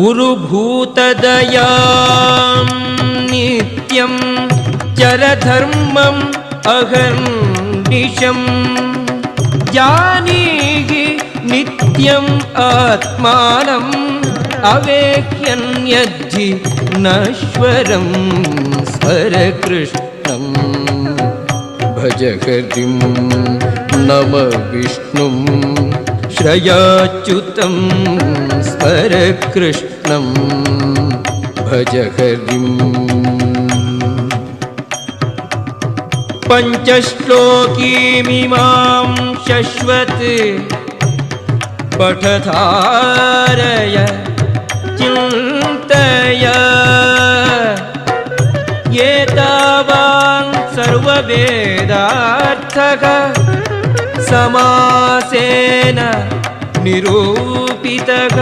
पुरुभूतदयां नित्यं चरधर्मम् अहर्निशम् जानीहि नित्यम् आत्मानम् अवेह्यन्यद्धि नश्वरं स्वरकृष्णम् भज हरिं नम विष्णुं श्रयाच्युतं स्मरकृष्णं भज हरिम् पञ्चश्लोकीमिमां शश्वत् पठधारय चिन्तय एतावान् सर्ववेदार्थः समासेन निरूपितः